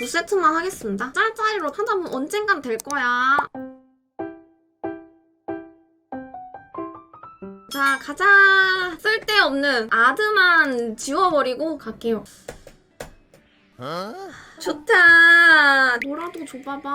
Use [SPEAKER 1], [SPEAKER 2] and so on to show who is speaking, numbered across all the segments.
[SPEAKER 1] 두 세트만 하겠습니다. 짤짤이로 하다 보면 언젠간 될 거야. 자, 가자. 쓸데없는 아드만 지워버리고 갈게요. 좋다. 뭐라도 줘봐봐.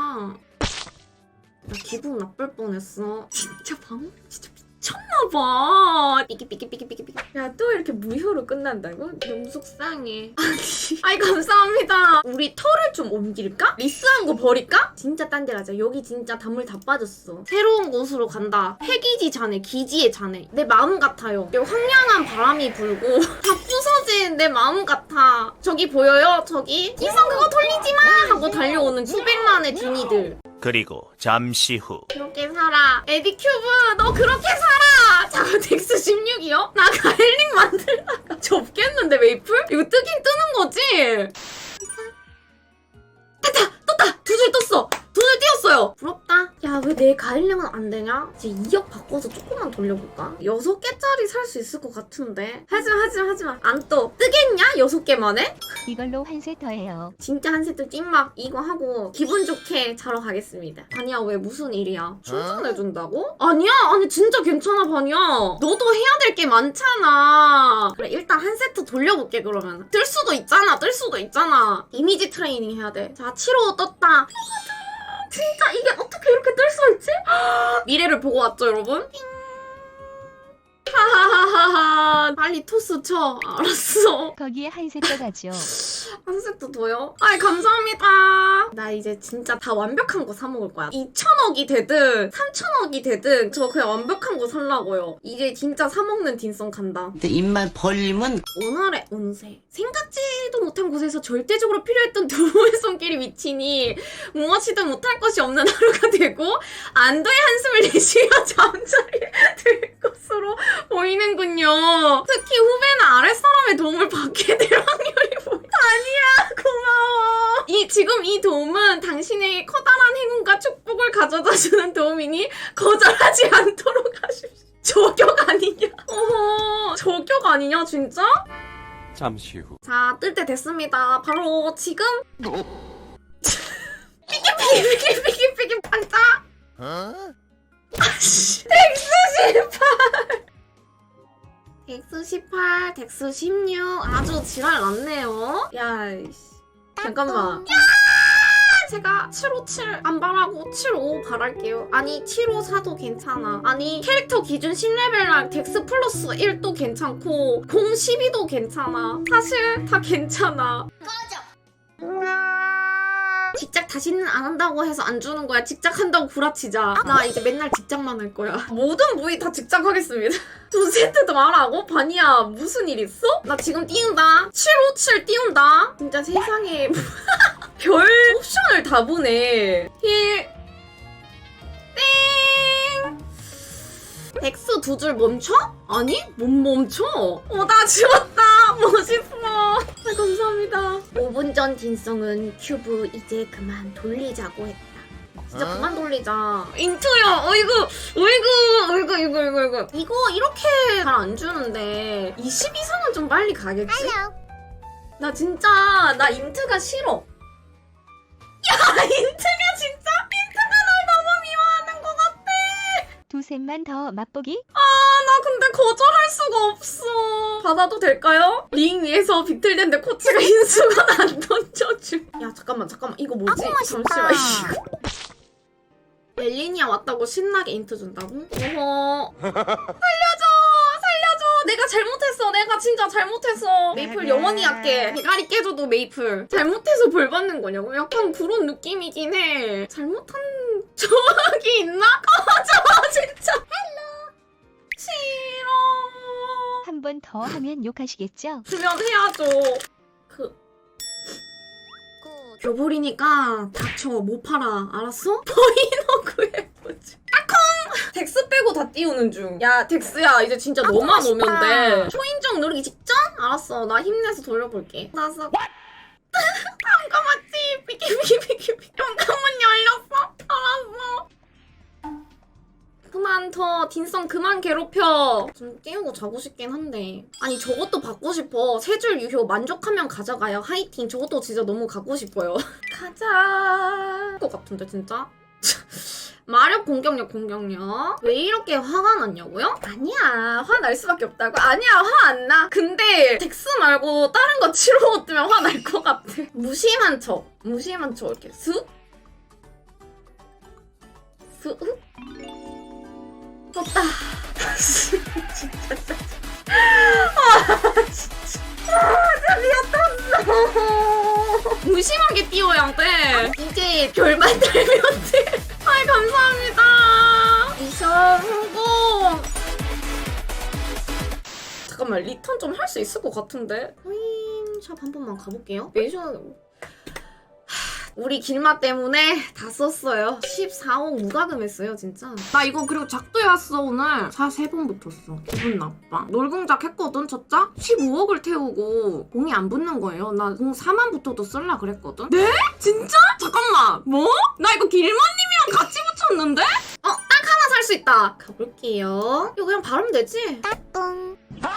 [SPEAKER 1] 나 기분 나쁠 뻔했어. 진짜 방금 진짜 미쳤나봐. 삐기 삐기 삐기 삐기 삐기. 야또 이렇게 무효로 끝난다고? 너무 속상해. 아니, 아이 감사합니다. 우리 털을 좀 옮길까? 리스한 거 버릴까? 진짜 딴 데 가자. 여기 진짜 단물 다 빠졌어. 새로운 곳으로 간다. 폐기지 자네, 기지의 자네. 내 마음 같아요. 여기 황량한 바람이 불고 다 부서진 내 마음 같아. 저기 보여요? 저기? 이성 그거 돌리지 마! 하고 달려오는 쿠빌란의 듀니들.
[SPEAKER 2] 그리고 잠시 후
[SPEAKER 1] 그렇게 살아. 에디 큐브, 너 그렇게 살아! 자, 덱스 16이요? 나 가일링 만들다가 접겠는데, 메이플? 이거 뜨긴 뜨는 거지? 됐다! 떴다! 두 줄 떴어! 두줄 띄었어요! 부럽다. 야, 왜 내 가일링은 안 되냐? 이제 2억 바꿔서 조금만 돌려볼까? 6개짜리 살 수 있을 것 같은데. 하지마, 하지마, 하지마. 안 떠. 뜨겠냐? 6개 만에?
[SPEAKER 3] 이걸로 한세 더해요.
[SPEAKER 1] 진짜 한 세트 찐막 이거 하고 기분 좋게 자러 가겠습니다. 바니야 왜 무슨 일이야? 충전해준다고? 아니야 아니 진짜 괜찮아 바니야. 너도 해야 될 게 많잖아. 그래 일단 한 세트 돌려볼게 그러면. 뜰 수도 있잖아 뜰 수도 있잖아. 이미지 트레이닝 해야 돼. 자 7호 떴다. 진짜 이게 어떻게 이렇게 뜰 수 있지? 미래를 보고 왔죠 여러분? 하하하하하 빨리 토스 쳐 알았어
[SPEAKER 3] 거기에 한세 더가죠.
[SPEAKER 1] 한 세트 더요? 아이 감사합니다. 나 이제 진짜 다 완벽한 거 사 먹을 거야. 2천억이 되든 3천억이 되든 저 그냥 완벽한 거 살라고요. 이제 진짜 사 먹는 딘성 간다.
[SPEAKER 4] 근데 입만 벌리면
[SPEAKER 1] 오늘의 운세. 생각지도 못한 곳에서 절대적으로 필요했던 두부의 손길이 미치니 무엇이든 못할 것이 없는 하루가 되고 안도의 한숨을 내쉬며 잠자리에 들 것으로 보이는군요. 특히 후배는 아랫사람의 도움을 받게 될 확률이 보여. 아니야, 고마워. 이, 지금 이 도움은 당신에게 커다란 행운과 축복을 가져다주는 도움이니 거절하지 않도록 하십시오. 저격 아니냐? 어머, 저격 아니냐, 진짜?
[SPEAKER 5] 잠시 후.
[SPEAKER 1] 자, 뜰 때 됐습니다. 바로 지금. 삐끼, 삐끼, 반짝! 아씨, 덱스 18! 덱스 18, 덱스 16. 아주 지랄 났네요. 야, 이씨. 잠깐만. 야! 제가 757 안 바라고 75 바랄게요. 아니 754도 괜찮아. 아니 캐릭터 기준 10레벨랑 덱스 플러스 1도 괜찮고 공 12도 괜찮아. 사실 다 괜찮아. 직작 다시는 안 한다고 해서 안 주는 거야. 직장 한다고 구라치자. 나 이제 맨날 직장만 할 거야. 모든 부위 다 직장 하겠습니다. 두 세트 더 하라고? 바니야 무슨 일 있어? 나 지금 띄운다. 757 띄운다. 진짜 세상에 별 옵션을 다 보네. 힐. 땡. 덱스 두줄 멈춰? 아니? 못 멈춰. 어, 나 죽었다. 멋있어. 아, 감사합니다. 5분 전 딘성은 큐브 이제 그만 돌리자고 했다. 진짜 그만 돌리자. 인투야, 어이구, 어이구, 어이구, 어이구, 어이구, 어이구. 이거 이렇게 잘 안 주는데 20 이상은 좀 빨리 가겠지? 나 진짜 나 인트가 싫어. 야, 인트가 진짜 인트가 날 너무 미워하는 것 같아.
[SPEAKER 3] 두 셋만 더 맛보기?
[SPEAKER 1] 아, 나 근데 거절할 수가 없어. 받아도 될까요? 링 위에서 비틀대는데 코치가 인수가 안 던져줘. 야, 잠깐만, 잠깐만. 이거 뭐지? 잠시만, 이거. 엘리니아 왔다고 신나게 인트 준다고? 어허. 살려줘! 내가 잘못했어. 내가 진짜 잘못했어. 메이플 영원히 할게. 대가리 깨줘도 메이플. 잘못해서 벌 받는 거냐고? 약간 그런 느낌이긴 해. 잘못한 조각이 있나? 꺼져, 진짜. 싫어.
[SPEAKER 3] 한 번 더 하면 욕하시겠죠?
[SPEAKER 1] 주면 해야죠. 그 교불이니까 닥쳐 못 팔아 알았어? 버이너 구해보지. 다 띄우는 중. 야 덱스야 이제 진짜 너만 오면 돼. 초인종 누르기 직전? 알았어 나 힘내서 돌려볼게. 나서 잠깐만지 비키 비키 비키 잠깐만 열렸어. 알았어. 그만 더 딘성 그만 괴롭혀. 좀 깨우고 자고 싶긴 한데. 아니 저것도 받고 싶어. 세 줄 유효 만족하면 가져가요. 화이팅. 저것도 진짜 너무 갖고 싶어요. 가자. 것 같은데 진짜. 마력 공격력 공격력. 왜 이렇게 화가 났냐고요? 아니야. 화 날 수밖에 없다고. 아니야 화 안 나. 근데 덱스 말고 다른 거 치러 뜨면 화 날 것 같아. 무심한 척. 무심한 척. 이렇게 슥? 슥? 떴다. 진짜 진짜. 아 진짜 아 미쳤어 무심하게 뛰어야 돼. 이제 별만 달면 리턴 좀 할 수 있을 것 같은데 호잉 샵한 번만 가볼게요 미션 하, 우리 길마 때문에 다 썼어요 14억 무과금 했어요 진짜 나 이거 그리고 작두에 왔어 오늘 사세번 붙었어 기분 나빠 놀궁작 했거든 첫 작? 15억을 태우고 공이 안 붙는 거예요 나 공 4만 붙어도 쓸라 그랬거든 네? 진짜? 잠깐만 뭐? 나 이거 길마님이랑 같이 붙였는데? 어, 딱 하나 살 수 있다. 가볼게요. 이거 그냥 바르면 되지? 따뚱. 아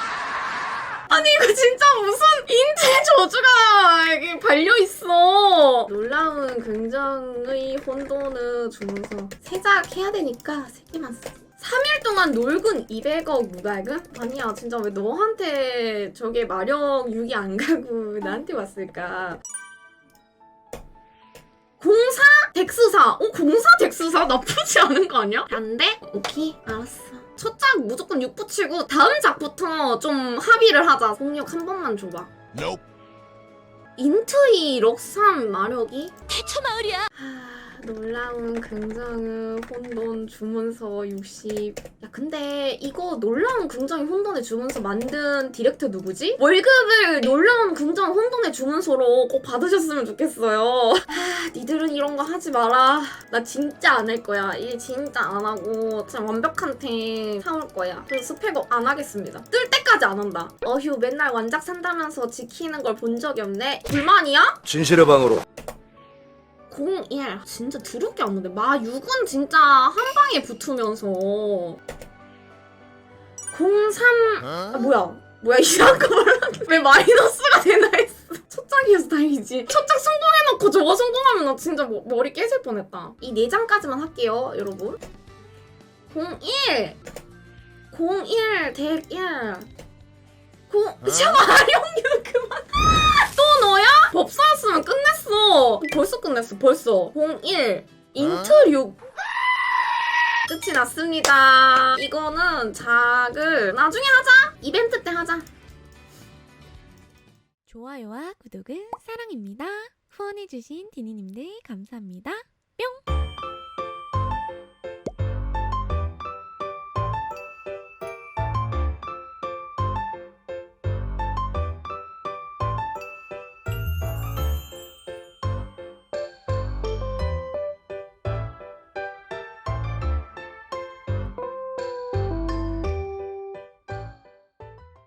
[SPEAKER 1] 니 이거 진짜 무슨 인체 저주가 여기 발려 있어. 놀라운 긍정의 혼돈을 주면서 세작 해야 되니까 세 개만 써. 3일 동안 놀군 200억 무과금? 아니야 진짜 왜 너한테 저게 마력 6이 안 가고 나한테 왔을까? 공사 덱스사. 어, 공사 덱스사? 나쁘지 않은 거 아니야? 안 돼? 오케이, 알았어. 첫 작 무조건 6 붙이고 다음 작부터 좀 합의를 하자. 공력 한 번만 줘봐.
[SPEAKER 2] Nope.
[SPEAKER 1] 인트이 럭삼 마력이?
[SPEAKER 3] 태초 마을이야.
[SPEAKER 1] 하, 놀라운 긍정의 혼돈 주문서 60. 야, 근데 이거 놀라운 긍정의 혼돈의 주문서 만든 디렉터 누구지? 월급을 놀라운 긍정 혼돈의 주문서로 꼭 받으셨으면 좋겠어요. 하, 니들은 이런 거 하지 마라. 나 진짜 안 할 거야. 일 진짜 안 하고 진짜 완벽한 템 사올 거야. 그래서 스펙업 안 하겠습니다. 뜰 때까지 안 한다. 어휴, 맨날 완작 산다면서 지키는 걸 본 적이 없네. 불만이야?
[SPEAKER 4] 진실의 방으로
[SPEAKER 1] 01 진짜 두렵게 안 오는데. 마 6은 진짜 한 방에 붙으면서. 03 아, 뭐야? 뭐야 이상한 거 말하는데 왜 마이너스가 되나 했어. 첫 장이어서 다행이지. 첫 장 성공해놓고 저거 성공하면 나 진짜 머, 머리 깨질 뻔했다. 이 4장까지만 할게요 여러분. 01 01덱1공 진짜 마룡유 그만? 법사였으면 끝냈어. 벌써 끝냈어, 벌써. 01, 인트 6. 끝이 났습니다. 이거는 작을 나중에 하자. 이벤트 때 하자.
[SPEAKER 6] 좋아요와 구독은 사랑입니다. 후원해주신 디니님들 감사합니다.